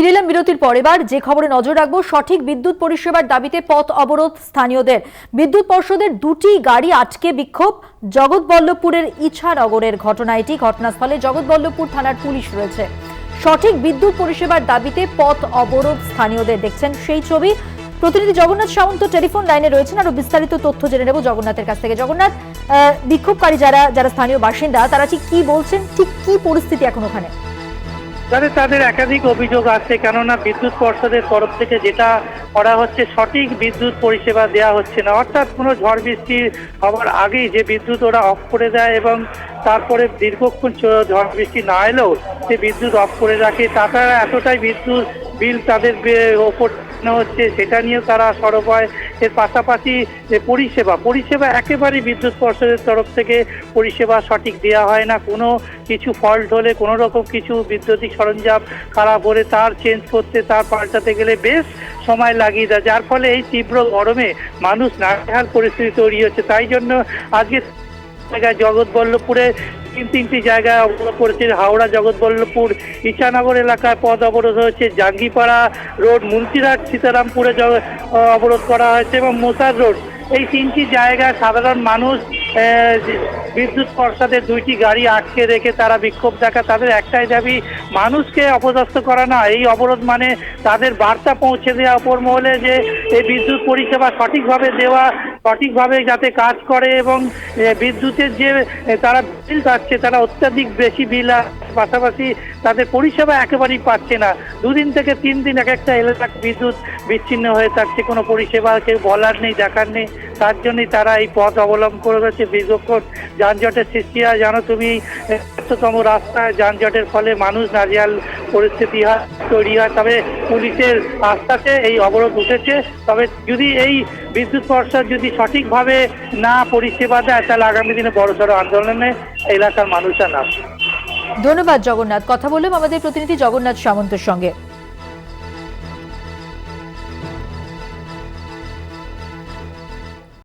ফিরে এলাম বিরতির পর। যে খবরে নজর রাখব, সঠিক বিদ্যুৎ পরিষেবার দাবিতে পথ অবরোধ স্থানীয়দের। বিদ্যুৎ পর্ষদের দুটি গাড়ি আটকে বিক্ষোভ, জগৎবল্লভপুরের ইছানগরের ঘটনা। এটি ঘটনাস্থলে জগৎবল্লভপুর থানার পুলিশ রয়েছে। সঠিক বিদ্যুৎ পরিষেবার দাবিতে পথ অবরোধ স্থানীয়দের দেখছেন সেই ছবি। প্রতিনিধি জগন্নাথ সামন্ত টেলিফোন লাইনে রয়েছেন। আরও বিস্তারিত তথ্য জেনে নেব জগন্নাথের কাছ থেকে। জগন্নাথ বিক্ষোভকারী যারা যারা স্থানীয় বাসিন্দা, তারা ঠিক কি বলছেন? ঠিক কি পরিস্থিতি এখন ওখানে? তাদের তাদের একাধিক অভিযোগ আছে, কেননা বিদ্যুৎ পর্ষদের তরফ থেকে যেটা করা হচ্ছে সঠিক বিদ্যুৎ পরিষেবা দেওয়া হচ্ছে না। অর্থাৎ কোনো ঝড় বৃষ্টি হওয়ার আগেই যে বিদ্যুৎ ওরা অফ করে দেয় এবং তারপরে দীর্ঘক্ষণ ঝড় বৃষ্টি না এলেও সে বিদ্যুৎ অফ করে রাখে। তাছাড়া এতটাই বিদ্যুৎ বিল তাদের ওপর নেওয়া হচ্ছে, সেটা নিয়েও তারা সরব হয়। এর পাশাপাশি যে পরিষেবা পরিষেবা একেবারেই বিদ্যুৎ পর্ষদের তরফ থেকে পরিষেবা সঠিক দেওয়া হয় না। কোনো কিছু ফল্ট হলে, কোনো রকম কিছু বিদ্যুতিক সরঞ্জাম খারাপ হলে তার চেঞ্জ করতে, তার পাল্টাতে গেলে বেশ সময় লাগিয়ে দেয়। যার ফলে এই তীব্র গরমে মানুষ নাজেহাল পরিস্থিতি তৈরি হচ্ছে। তাই জন্য আজকে জায়গায় জগৎবল্লভপুরে তিন তিনটি জায়গায় অবরোধ করেছে হাওড়া, জগৎবল্লভপুর ইছানগর এলাকায় পথ অবরোধ হয়েছে, জাঙ্গিপাড়া রোড, মুন্সিরহাট, সীতারামপুরে অবরোধ করা হয়েছে এবং মোসার রোড। এই তিনটি জায়গায় সাধারণ মানুষ বিদ্যুৎ পর্ষদের দুইটি গাড়ি আটকে রেখে তারা বিক্ষোভ দেখা তাদের একটাই দাবি, মানুষকে অপদস্থ করা না। এই অবরোধ মানে তাদের বার্তা পৌঁছে দেওয়া অপর মহলে যে এই বিদ্যুৎ পরিষেবা সঠিকভাবে দেওয়া সঠিকভাবে যাতে কাজ করে এবং বিদ্যুতের যে তারা বিল পাচ্ছে তারা অত্যাধিক বেশি বিল পাশাপাশি তাদের পরিষেবা একেবারেই পাচ্ছে না। দুদিন থেকে তিন দিন এক একটা এলাকা বিদ্যুৎ বিচ্ছিন্ন হয়ে থাকছে, কোনো পরিষেবা কেউ বলার নেই, দেখার নেই। তার জন্যই তারা এই পথ অবলম্বন করে রয়েছে দীর্ঘক্ষণ যানজটের সৃষ্টি। হয় জানো তুমি ব্যস্ততম রাস্তায় যানজটের ফলে মানুষ নাজিয়াল পরিস্থিতি হয়, তৈরি হয়। তবে পুলিশের আস্থাতে এই অবরোধ উঠেছে। তবে যদি এই বিদ্যুৎ পর্ষদ যদি সঠিকভাবে না পরিষেবা দেয়, তাহলে আগামী দিনে বড়সড় আন্দোলনে এলাকার মানুষরা নামবে। ধন্যবাদ জগন্নাথ। কথা বললাম আমাদের প্রতিনিধি জগন্নাথ সামন্তের সঙ্গে।